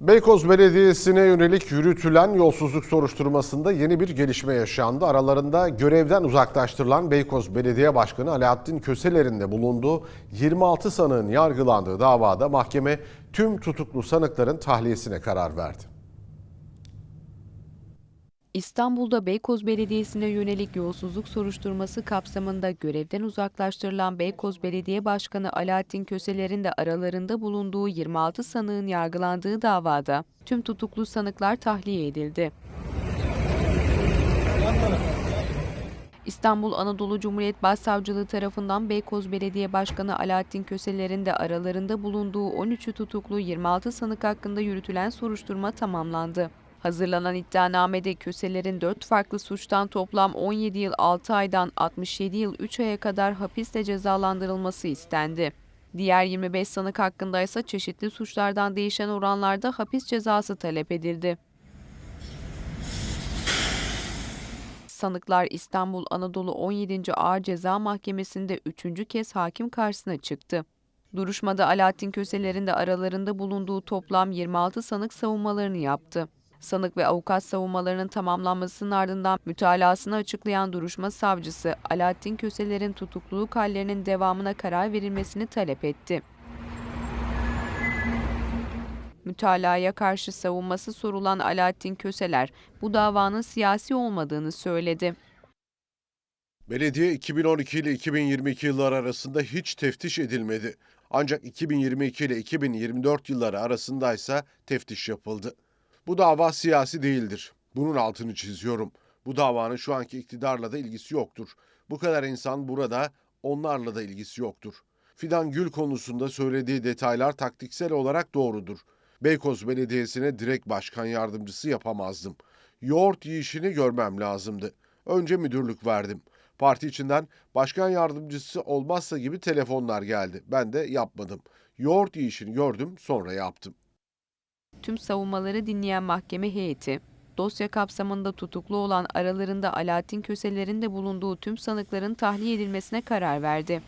Beykoz Belediyesi'ne yönelik yürütülen yolsuzluk soruşturmasında yeni bir gelişme yaşandı. Aralarında görevden uzaklaştırılan Beykoz Belediye Başkanı Alaaddin Köseler'in de bulunduğu 26 sanığın yargılandığı davada mahkeme tüm tutuklu sanıkların tahliyesine karar verdi. İstanbul'da Beykoz Belediyesi'ne yönelik yolsuzluk soruşturması kapsamında görevden uzaklaştırılan Beykoz Belediye Başkanı Alaaddin Köseler'in de aralarında bulunduğu 26 sanığın yargılandığı davada tüm tutuklu sanıklar tahliye edildi. İstanbul Anadolu Cumhuriyet Başsavcılığı tarafından Beykoz Belediye Başkanı Alaaddin Köseler'in de aralarında bulunduğu 13'ü tutuklu 26 sanık hakkında yürütülen soruşturma tamamlandı. Hazırlanan iddianamede Köseler'in 4 farklı suçtan toplam 17 yıl 6 aydan 67 yıl 3 aya kadar hapisle cezalandırılması istendi. Diğer 25 sanık hakkında ise çeşitli suçlardan değişen oranlarda hapis cezası talep edildi. Sanıklar İstanbul Anadolu 17. Ağır Ceza Mahkemesi'nde üçüncü kez hakim karşısına çıktı. Duruşmada Alaaddin Köseler'in de aralarında bulunduğu toplam 26 sanık savunmalarını yaptı. Sanık ve avukat savunmalarının tamamlanmasının ardından mütalasını açıklayan duruşma savcısı Alaaddin Köseler'in tutukluluk hallerinin devamına karar verilmesini talep etti. Mütalaya karşı savunması sorulan Alaaddin Köseler, bu davanın siyasi olmadığını söyledi. Belediye 2012 ile 2022 yılları arasında hiç teftiş edilmedi. Ancak 2022 ile 2024 yılları arasındaysa teftiş yapıldı. Bu dava siyasi değildir. Bunun altını çiziyorum. Bu davanın şu anki iktidarla da ilgisi yoktur. Bu kadar insan burada, onlarla da ilgisi yoktur. Fidan Gül konusunda söylediği detaylar taktiksel olarak doğrudur. Beykoz Belediyesi'ne direkt başkan yardımcısı yapamazdım. Yoğurt yiyişini görmem lazımdı. Önce müdürlük verdim. Parti içinden başkan yardımcısı olmazsa gibi telefonlar geldi. Ben de yapmadım. Yoğurt yiyişini gördüm, sonra yaptım. Tüm savunmaları dinleyen mahkeme heyeti, dosya kapsamında tutuklu olan aralarında Alaaddin Köseler'in de bulunduğu tüm sanıkların tahliye edilmesine karar verdi.